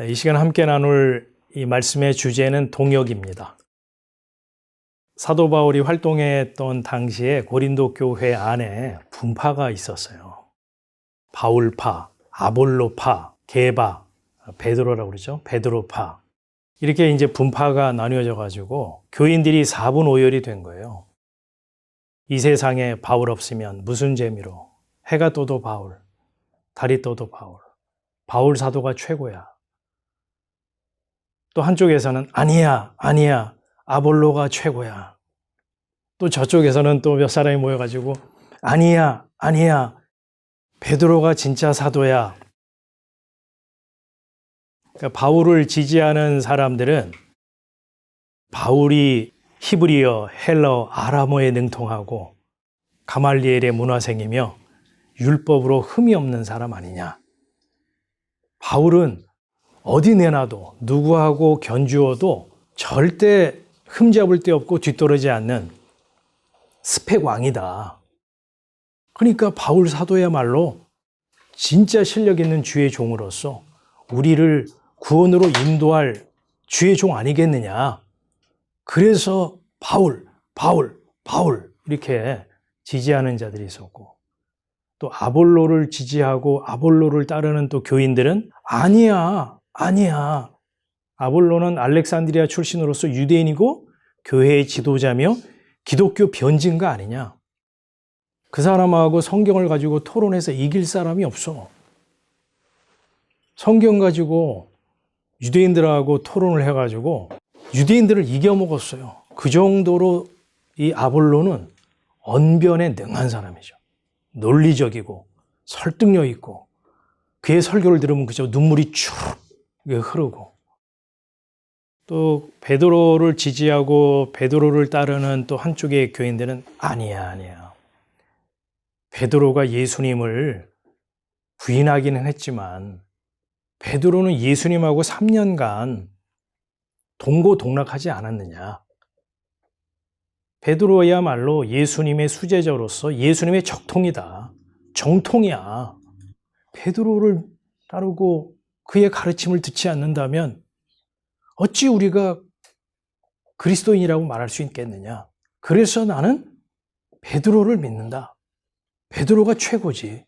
이 시간 함께 나눌 이 말씀의 주제는 동역입니다. 사도 바울이 활동했던 당시에 고린도 교회 안에 분파가 있었어요. 바울파, 아볼로파, 게바, 베드로라고 그러죠. 베드로파. 이렇게 이제 분파가 나뉘어져 가지고 교인들이 4분 5열이 된 거예요. 이 세상에 바울 없으면 무슨 재미로 해가 떠도 바울, 달이 떠도 바울, 바울 사도가 최고야. 또 한쪽에서는 아니야, 아니야, 아볼로가 최고야. 또 저쪽에서는 또 몇 사람이 모여가지고 아니야, 아니야, 베드로가 진짜 사도야. 그러니까 바울을 지지하는 사람들은 바울이 히브리어, 헬러, 아람어에 능통하고 가말리엘의 문화생이며 율법으로 흠이 없는 사람 아니냐. 바울은 어디 내놔도 누구하고 견주어도 절대 흠잡을 데 없고 뒤떨어지지 않는 스펙 왕이다. 그러니까 바울 사도야말로 진짜 실력 있는 주의 종으로서 우리를 구원으로 인도할 주의 종 아니겠느냐. 그래서 바울, 바울, 바울 이렇게 지지하는 자들이 있었고 또 아볼로를 지지하고 아볼로를 따르는 또 교인들은 아니야, 아니야. 아볼로는 알렉산드리아 출신으로서 유대인이고 교회의 지도자며 기독교 변진가 아니냐. 그 사람하고 성경을 가지고 토론해서 이길 사람이 없어. 성경 가지고 유대인들하고 토론을 해가지고 유대인들을 이겨먹었어요. 그 정도로 이 아볼로는 언변에 능한 사람이죠. 논리적이고 설득력 있고 그의 설교를 들으면 그저 눈물이 쭉 흐르고. 또 베드로를 지지하고 베드로를 따르는 또 한쪽의 교인들은 아니야 아니야. 베드로가 예수님을 부인하기는 했지만 베드로는 예수님하고 3년간 동고동락하지 않았느냐. 베드로야말로 예수님의 수제자로서 예수님의 적통이다. 정통이야. 베드로를 따르고 그의 가르침을 듣지 않는다면 어찌 우리가 그리스도인이라고 말할 수 있겠느냐? 그래서 나는 베드로를 믿는다. 베드로가 최고지.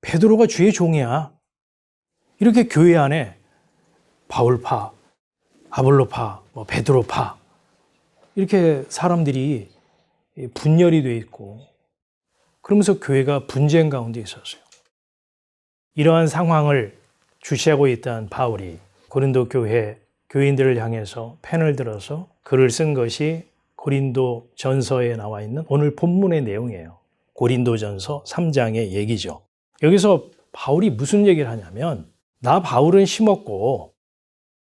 베드로가 주의 종이야. 이렇게 교회 안에 바울파, 아볼로파, 뭐 베드로파 이렇게 사람들이 분열이 돼 있고 그러면서 교회가 분쟁 가운데 있었어요. 이러한 상황을 주시하고 있던 바울이 고린도 교회 교인들을 향해서 펜을 들어서 글을 쓴 것이 고린도 전서에 나와 있는 오늘 본문의 내용이에요. 고린도 전서 3장의 얘기죠. 여기서 바울이 무슨 얘기를 하냐면 나 바울은 심었고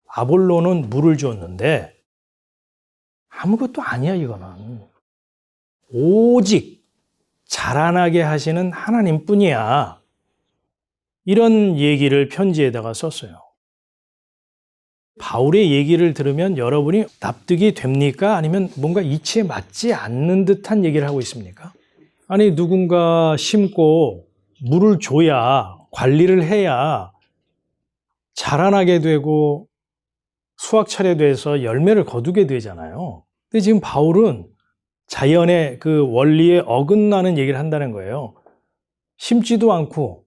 아볼로는 물을 줬는데 아무것도 아니야 이거는. 오직 자라나게 하시는 하나님 뿐이야. 이런 얘기를 편지에다가 썼어요. 바울의 얘기를 들으면 여러분이 납득이 됩니까? 아니면 뭔가 이치에 맞지 않는 듯한 얘기를 하고 있습니까? 아니, 누군가 심고 물을 줘야, 관리를 해야 자라나게 되고 수확철에 돼서 열매를 거두게 되잖아요. 근데 지금 바울은 자연의 그 원리에 어긋나는 얘기를 한다는 거예요. 심지도 않고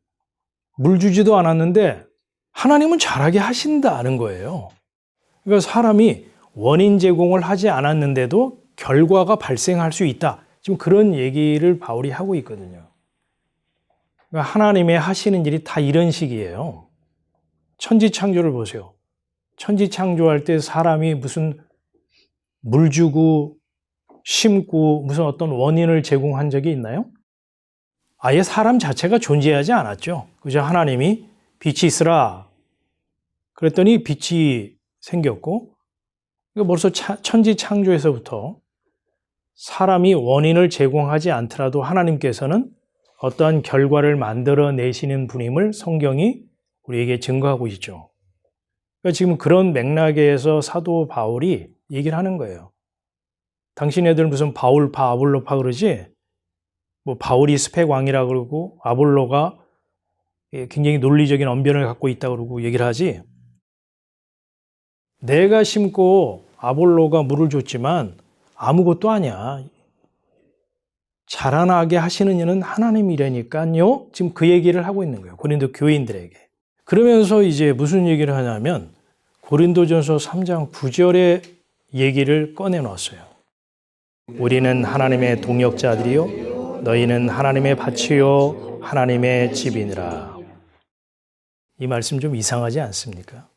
물 주지도 않았는데 하나님은 잘하게 하신다는 거예요. 그러니까 사람이 원인 제공을 하지 않았는데도 결과가 발생할 수 있다. 지금 그런 얘기를 바울이 하고 있거든요. 그러니까 하나님의 하시는 일이 다 이런 식이에요. 천지 창조를 보세요. 천지 창조할 때 사람이 무슨 물 주고 심고 무슨 어떤 원인을 제공한 적이 있나요? 아예 사람 자체가 존재하지 않았죠. 그저 하나님이 빛이 있으라. 그랬더니 빛이 생겼고, 벌써 천지 창조에서부터 사람이 원인을 제공하지 않더라도 하나님께서는 어떠한 결과를 만들어 내시는 분임을 성경이 우리에게 증거하고 있죠. 그러니까 지금 그런 맥락에서 사도 바울이 얘기를 하는 거예요. 당신애들 무슨 바울 파, 아볼로파 그러지? 뭐 바울이 스펙 왕이라 그러고 아볼로가 굉장히 논리적인 언변을 갖고 있다 그러고 얘기를 하지. 내가 심고 아볼로가 물을 줬지만 아무것도 아니야. 자라나게 하시는 이는 하나님이라니까요. 지금 그 얘기를 하고 있는 거예요. 고린도 교인들에게. 그러면서 이제 무슨 얘기를 하냐면 고린도전서 3장 9절의 얘기를 꺼내 놨어요. 우리는 하나님의 동역자들이요 너희는 하나님의 밭이요 하나님의 집이니라. 이 말씀 좀 이상하지 않습니까?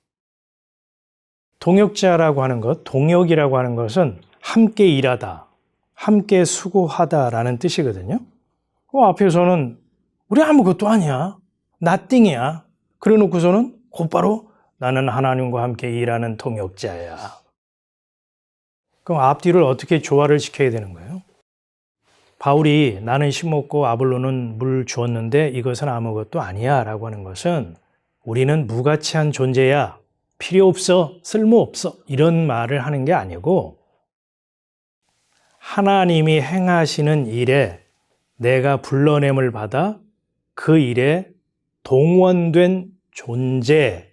동역자라고 하는 것, 동역이라고 하는 것은 함께 일하다, 함께 수고하다라는 뜻이거든요. 그 앞에서는 우리 아무것도 아니야. 나띵이야. 그래 놓고서는 곧바로 나는 하나님과 함께 일하는 동역자야. 그럼 앞뒤를 어떻게 조화를 시켜야 되는 거예요? 바울이 나는 심었고 아볼로는 물 주었는데 이것은 아무것도 아니야 라고 하는 것은 우리는 무가치한 존재야. 필요 없어. 쓸모 없어. 이런 말을 하는 게 아니고 하나님이 행하시는 일에 내가 불러냄을 받아 그 일에 동원된 존재라는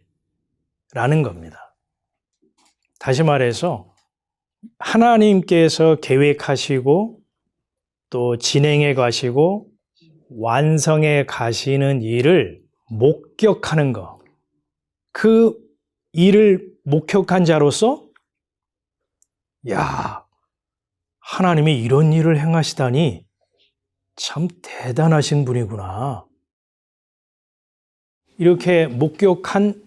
겁니다. 다시 말해서 하나님께서 계획하시고 또 진행해 가시고 완성해 가시는 일을 목격하는 것. 그 일을 목격한 자로서 야, 하나님이 이런 일을 행하시다니 참 대단하신 분이구나. 이렇게 목격한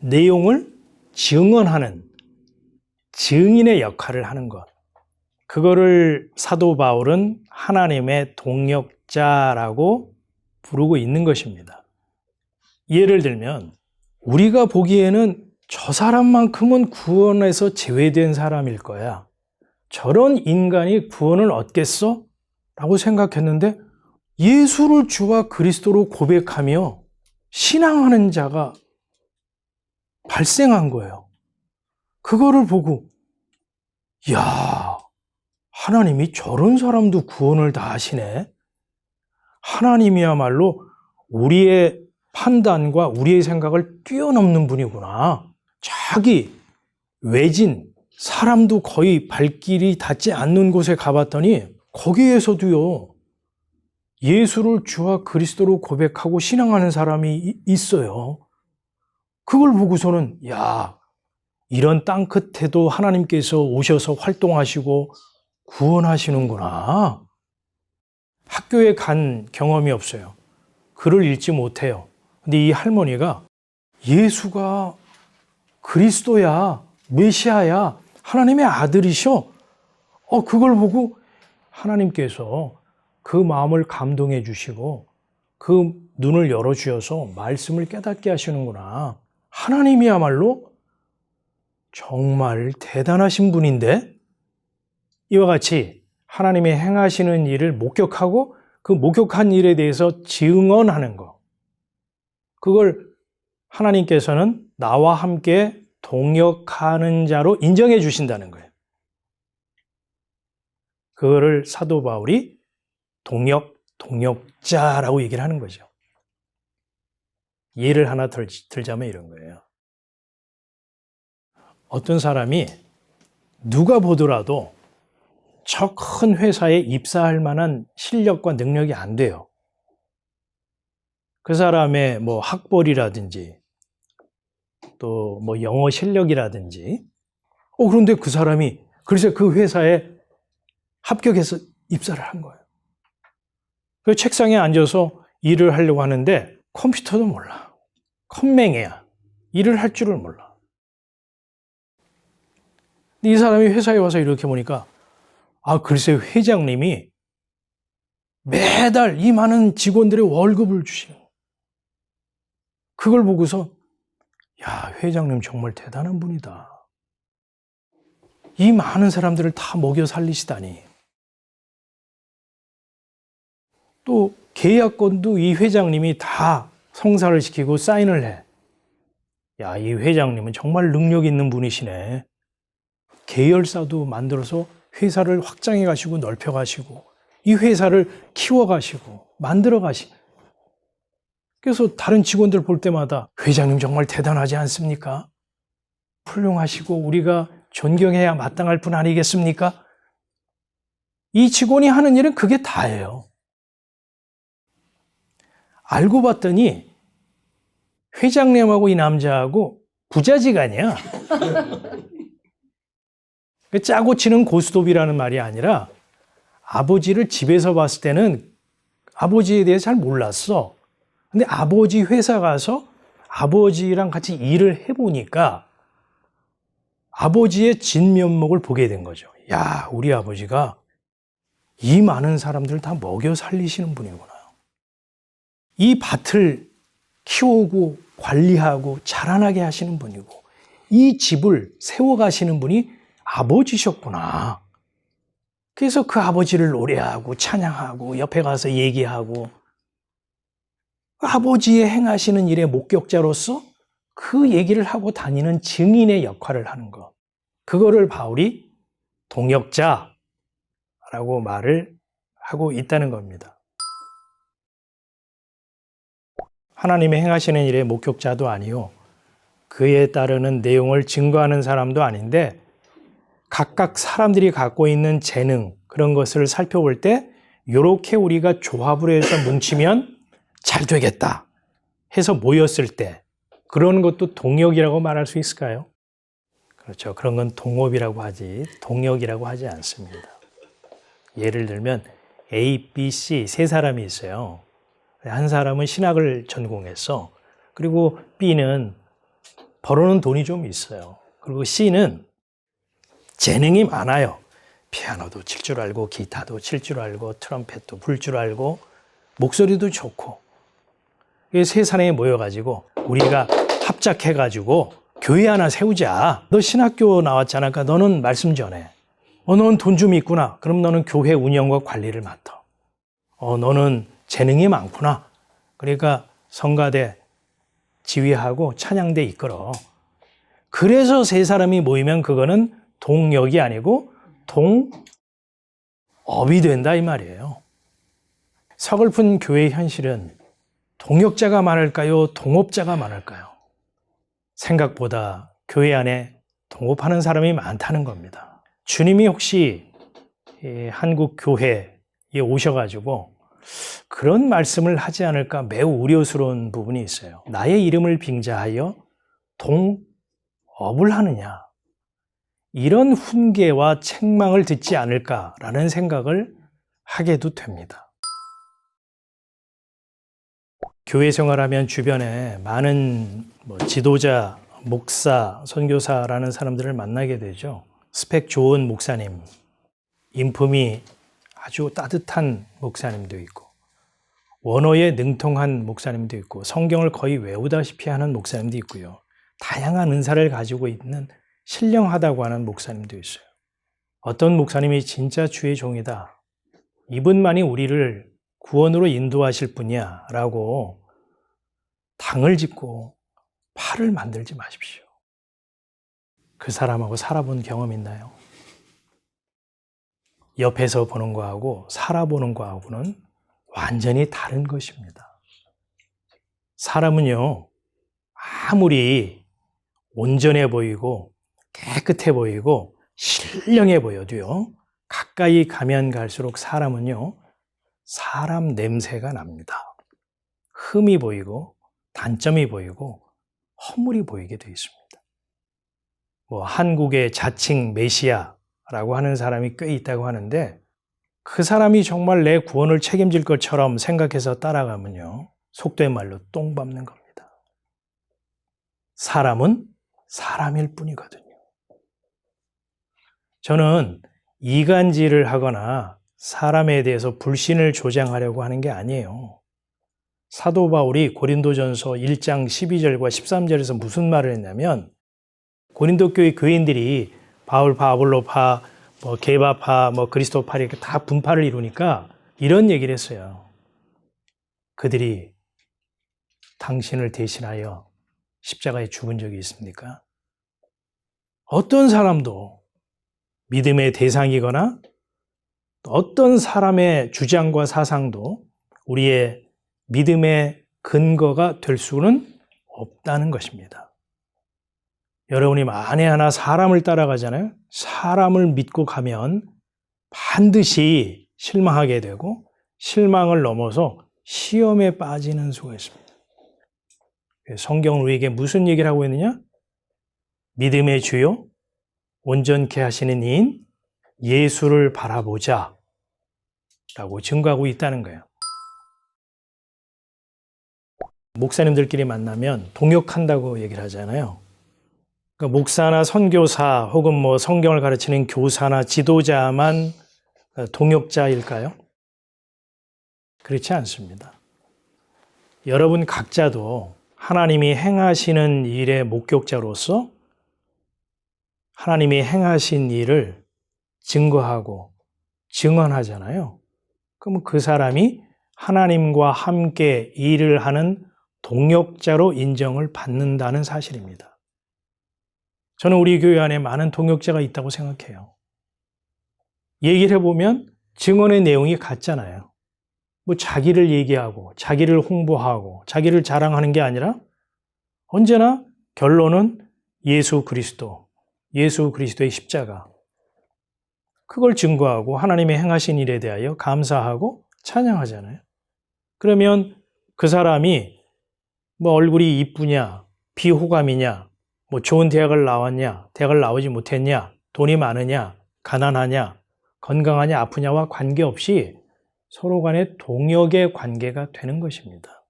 내용을 증언하는 증인의 역할을 하는 것. 그거를 사도 바울은 하나님의 동역자라고 부르고 있는 것입니다. 예를 들면, 우리가 보기에는 저 사람만큼은 구원에서 제외된 사람일 거야. 저런 인간이 구원을 얻겠어? 라고 생각했는데 예수를 주와 그리스도로 고백하며 신앙하는 자가 발생한 거예요. 그거를 보고, 야, 하나님이 저런 사람도 구원을 다 하시네? 하나님이야말로 우리의 판단과 우리의 생각을 뛰어넘는 분이구나. 자기 외진, 사람도 거의 발길이 닿지 않는 곳에 가봤더니 거기에서도요, 예수를 주와 그리스도로 고백하고 신앙하는 사람이 이- 있어요. 그걸 보고서는, 야, 이런 땅 끝에도 하나님께서 오셔서 활동하시고 구원하시는구나. 학교에 간 경험이 없어요. 글을 읽지 못해요. 근데 이 할머니가 예수가 그리스도야, 메시아야, 하나님의 아들이셔. 어, 그걸 보고 하나님께서 그 마음을 감동해 주시고 그 눈을 열어 주셔서 말씀을 깨닫게 하시는구나. 하나님이야말로 정말 대단하신 분인데 이와 같이 하나님이 행하시는 일을 목격하고 그 목격한 일에 대해서 증언하는 것. 그걸 하나님께서는 나와 함께 동역하는 자로 인정해 주신다는 거예요. 그거를 사도 바울이 동역, 동역자라고 얘기를 하는 거죠. 예를 하나 들, 들자면 이런 거예요. 어떤 사람이 누가 보더라도 저 큰 회사에 입사할 만한 실력과 능력이 안 돼요. 그 사람의 뭐 학벌이라든지 또 뭐 영어 실력이라든지 어 그런데 그 사람이 글쎄 그 회사에 합격해서 입사를 한 거예요. 그 책상에 앉아서 일을 하려고 하는데 컴퓨터도 몰라. 컴맹이야. 일을 할 줄을 몰라. 이 사람이 회사에 와서 이렇게 보니까 아 글쎄 회장님이 매달 이 많은 직원들의 월급을 주시는. 그걸 보고서 야 회장님 정말 대단한 분이다. 이 많은 사람들을 다 먹여 살리시다니. 또 계약건도 이 회장님이 다 성사를 시키고 사인을 해. 야, 이 회장님은 정말 능력 있는 분이시네. 계열사도 만들어서 회사를 확장해 가시고 넓혀 가시고 이 회사를 키워 가시고 만들어 가시. 그래서 다른 직원들 볼 때마다 회장님 정말 대단하지 않습니까? 훌륭하시고 우리가 존경해야 마땅할 분 아니겠습니까? 이 직원이 하는 일은 그게 다예요. 알고 봤더니 회장님하고 이 남자하고 부자지간이야. 그 짜고 치는 고스톱이라는 말이 아니라 아버지를 집에서 봤을 때는 아버지에 대해 잘 몰랐어. 근데 아버지 회사 가서 아버지랑 같이 일을 해보니까 아버지의 진면목을 보게 된 거죠. 야, 우리 아버지가 이 많은 사람들 다 먹여 살리시는 분이구나. 이 밭을 키우고 관리하고 자라나게 하시는 분이고 이 집을 세워가시는 분이 아버지셨구나. 그래서 그 아버지를 노래하고 찬양하고 옆에 가서 얘기하고 아버지의 행하시는 일의 목격자로서 그 얘기를 하고 다니는 증인의 역할을 하는 것. 그거를 바울이 동역자라고 말을 하고 있다는 겁니다. 하나님의 행하시는 일의 목격자도 아니요. 그에 따르는 내용을 증거하는 사람도 아닌데 각각 사람들이 갖고 있는 재능 그런 것을 살펴볼 때 이렇게 우리가 조합을 해서 뭉치면 잘 되겠다 해서 모였을 때 그런 것도 동역이라고 말할 수 있을까요? 그렇죠. 그런 건 동업이라고 하지 동역이라고 하지 않습니다. 예를 들면 A, B, C 세 사람이 있어요. 한 사람은 신학을 전공했어. 그리고 B는 벌어는 돈이 좀 있어요. 그리고 C는 재능이 많아요. 피아노도 칠 줄 알고, 기타도 칠 줄 알고, 트럼펫도 불 줄 알고, 목소리도 좋고. 이세 사람이 모여가지고, 우리가 합작해가지고, 교회 하나 세우자. 너 신학교 나왔잖아. 그러니까 너는 말씀 전해. 어, 너는 돈 좀 있구나. 그럼 너는 교회 운영과 관리를 맡아. 어, 너는 재능이 많구나. 그러니까 성가대 지휘하고 찬양대 이끌어. 그래서 세 사람이 모이면 그거는 동역이 아니고 동업이 된다 이 말이에요. 서글픈 교회의 현실은 동역자가 많을까요? 동업자가 많을까요? 생각보다 교회 안에 동업하는 사람이 많다는 겁니다. 주님이 혹시 한국 교회에 오셔가지고 그런 말씀을 하지 않을까 매우 우려스러운 부분이 있어요. 나의 이름을 빙자하여 동업을 하느냐. 이런 훈계와 책망을 듣지 않을까라는 생각을 하게도 됩니다. 교회 생활하면 주변에 많은 뭐 지도자, 목사, 선교사라는 사람들을 만나게 되죠. 스펙 좋은 목사님, 인품이 아주 따뜻한 목사님도 있고, 원어에 능통한 목사님도 있고, 성경을 거의 외우다시피 하는 목사님도 있고요. 다양한 은사를 가지고 있는 신령하다고 하는 목사님도 있어요. 어떤 목사님이 진짜 주의 종이다. 이분만이 우리를 구원으로 인도하실 분이야. 라고 당을 짓고 팔을 만들지 마십시오. 그 사람하고 살아본 경험 있나요? 옆에서 보는 거하고 살아보는 거하고는 완전히 다른 것입니다. 사람은요, 아무리 온전해 보이고 깨끗해 보이고 신령해 보여도요. 가까이 가면 갈수록 사람은요. 사람 냄새가 납니다. 흠이 보이고 단점이 보이고 허물이 보이게 되어 있습니다. 뭐 한국의 자칭 메시아라고 하는 사람이 꽤 있다고 하는데 그 사람이 정말 내 구원을 책임질 것처럼 생각해서 따라가면요. 속된 말로 똥 밟는 겁니다. 사람은 사람일 뿐이거든요. 저는 이간질을 하거나 사람에 대해서 불신을 조장하려고 하는 게 아니에요. 사도 바울이 고린도전서 1장 12절과 13절에서 무슨 말을 했냐면 고린도 교회 교인들이 바울파, 아볼로파, 뭐 게바파, 뭐 그리스도파 이렇게 다 분파를 이루니까 이런 얘기를 했어요. 그들이 당신을 대신하여 십자가에 죽은 적이 있습니까? 어떤 사람도 믿음의 대상이거나 어떤 사람의 주장과 사상도 우리의 믿음의 근거가 될 수는 없다는 것입니다. 여러분이 만에 하나 사람을 따라가잖아요. 사람을 믿고 가면 반드시 실망하게 되고 실망을 넘어서 시험에 빠지는 수가 있습니다. 성경은 우리에게 무슨 얘기를 하고 있느냐? 믿음의 주요, 온전케 하시는 이인 예수를 바라보자. 라고 증거하고 있다는 거예요. 목사님들끼리 만나면 동역한다고 얘기를 하잖아요. 그러니까 목사나 선교사 혹은 뭐 성경을 가르치는 교사나 지도자만 동역자일까요? 그렇지 않습니다. 여러분 각자도 하나님이 행하시는 일의 목격자로서 하나님이 행하신 일을 증거하고 증언하잖아요. 그럼 그 사람이 하나님과 함께 일을 하는 동역자로 인정을 받는다는 사실입니다. 저는 우리 교회 안에 많은 동역자가 있다고 생각해요. 얘기를 해보면 증언의 내용이 같잖아요. 뭐 자기를 얘기하고, 자기를 홍보하고, 자기를 자랑하는 게 아니라 언제나 결론은 예수 그리스도, 예수 그리스도의 십자가. 그걸 증거하고 하나님의 행하신 일에 대하여 감사하고 찬양하잖아요. 그러면 그 사람이 뭐 얼굴이 이쁘냐, 비호감이냐, 뭐 좋은 대학을 나왔냐, 대학을 나오지 못했냐, 돈이 많으냐, 가난하냐, 건강하냐, 아프냐와 관계없이 서로 간의 동역의 관계가 되는 것입니다.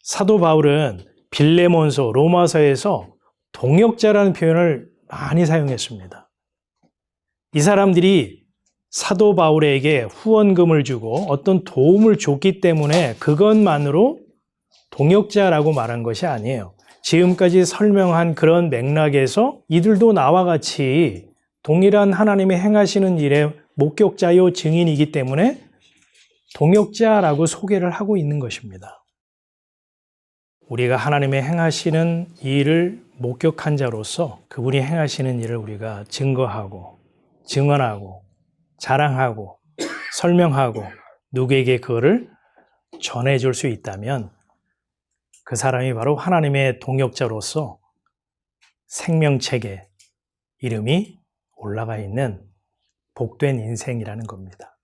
사도 바울은 빌레몬서, 로마서에서 동역자라는 표현을 많이 사용했습니다. 이 사람들이 사도 바울에게 후원금을 주고 어떤 도움을 줬기 때문에 그것만으로 동역자라고 말한 것이 아니에요. 지금까지 설명한 그런 맥락에서 이들도 나와 같이 동일한 하나님의 행하시는 일의 목격자요 증인이기 때문에 동역자라고 소개를 하고 있는 것입니다. 우리가 하나님의 행하시는 일을 목격한 자로서 그분이 행하시는 일을 우리가 증거하고 증언하고 자랑하고 설명하고 누구에게 그거를 전해줄 수 있다면 그 사람이 바로 하나님의 동역자로서 생명책에 이름이 올라가 있는 복된 인생이라는 겁니다.